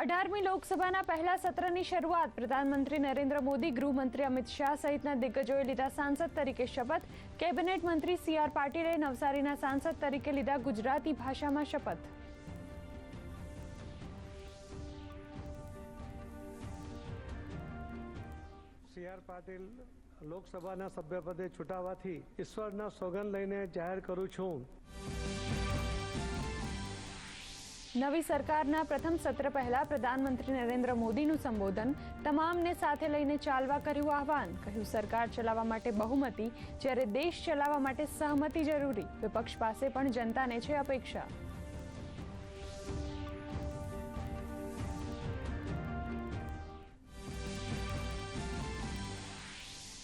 અઢારમી લોકસભાના પહેલા સત્રની શરૂઆત પ્રધાનમંત્રી નરેન્દ્ર મોદી, ગૃહમંત્રી અમિત શાહ સહિતના દિગ્ગજોએ લીધા સાંસદ તરીકે શપથ. કેબિનેટ મંત્રી સી આર પાટીલે નવસારીના સાંસદ તરીકે લીધા ગુજરાતી ભાષામાં શપથ. સી આર પાટીલ લોકસભાના સભ્યપદે છૂટાવાથી ઈશ્વરના સોગંદ લઈને જાહેર કરું છું. નવી સરકારના પ્રથમ સત્ર પહેલા પ્રધાનમંત્રી નરેન્દ્ર મોદીનું સંબોધન તમામને સાથે લઈને ચાલવા કર્યું આહવાન. કહ્યું, સરકાર ચલાવવા માટે બહુમતી, જ્યારે દેશ ચલાવવા માટે સહમતિ જરૂરી. વિપક્ષ પાસે પણ જનતાને છે અપેક્ષા.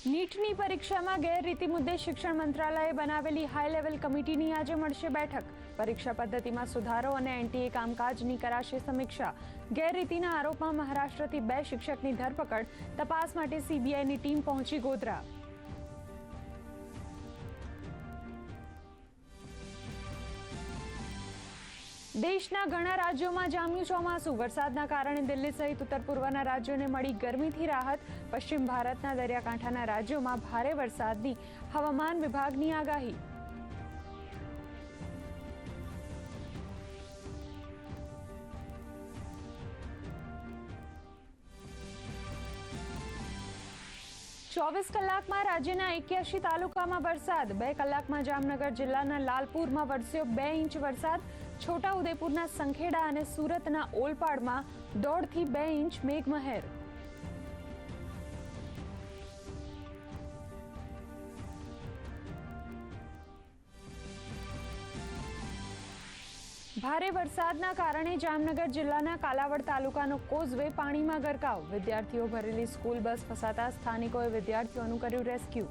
નીટની પરીક્ષામાં ગેરરીતિ મુદ્દે શિક્ષણ મંત્રાલયે બનાવેલી હાઈ લેવલ કમિટીની આજે મળશે બેઠક. પરીક્ષા પદ્ધતિમાં સુધારો અને એનટીએ કામકાજની કરાશે સમીક્ષા. ગેરરીતિના આરોપમાં મહારાષ્ટ્રથી બે શિક્ષકની ધરપકડ, તપાસ માટે સીબીઆઈની ટીમ પહોંચી ગોધરા. દેશના ઘણા રાજ્યોમાં જામ્યું ચોમાસું. વરસાદના કારણે દિલ્હી સહિત ઉત્તર પૂર્વના રાજ્યોને મળી ગરમીથી રાહત. પશ્ચિમ ભારતના દરિયાકાંઠાના રાજ્યોમાં ભારે વરસાદની હવામાન વિભાગની આગાહી. ચોવીસ કલાકમાં રાજ્યના એક્યાસી તાલુકામાં વરસાદ, બે કલાકમાં જામનગર જિલ્લાના લાલપુરમાં વરસ્યો બે ઇંચ વરસાદ, છોટાઉદેપુરના સંખેડા અને સુરતના ઓલપાડમાં દોઢથી બે ઇંચ મેઘમહેર. ભારે વરસાદના કારણે જામનગર જિલ્લાના કાલાવડ તાલુકાનો કોઝવે પાણીમાં ગરકાવ. વિદ્યાર્થીઓ ભરેલી સ્કૂલ બસ ફસાતા સ્થાનિકોએ વિદ્યાર્થીઓનું કર્યું રેસ્ક્યુ.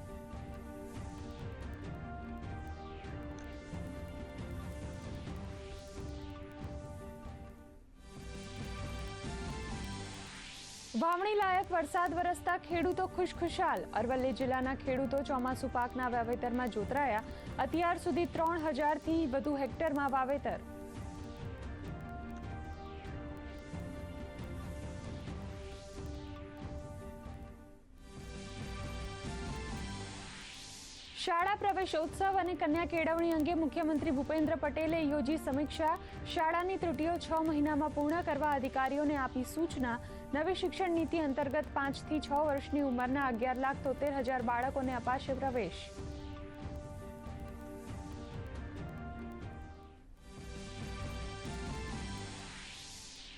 વાવણી લાયક વરસાદ વરસતા ખેડૂતો ખુશખુશાલ. અરવલ્લી જિલ્લાના ખેડૂતો ચોમાસુ પાકના વાવેતરમાં જોતરાયા. અત્યાર સુધી ત્રણ હજારથી વધુ હેક્ટરમાં વાવેતર. શાળા પ્રવેશોત્સવ અને કન્યા કેળવણી અંગે મુખ્યમંત્રી ભૂપેન્દ્ર પટેલે યોજી સમીક્ષા. શાળાની ત્રુટીઓ છ મહિનામાં પૂર્ણ કરવા અધિકારીઓને આપી સૂચના. નવી શિક્ષણ નીતિ અંતર્ગત પાંચથી છ વર્ષની ઉંમરના અગિયાર લાખ તોતેર હજાર બાળકોને અપાશે પ્રવેશ.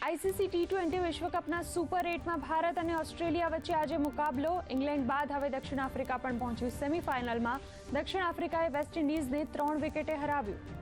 આઈસીસી ટી ટ્વેન્ટી વિશ્વકપના સુપર એટમાં ભારત અને ઓસ્ટ્રેલિયા વચ્ચે આજે મુકાબલો. ઇંગ્લેન્ડ બાદ હવે દક્ષિણ આફ્રિકા પણ પહોંચ્યું. સેમીફાઇનલમાં દક્ષિણ આફ્રિકાએ વેસ્ટ ઇન્ડિઝને ત્રણ વિકેટે હરાવ્યું.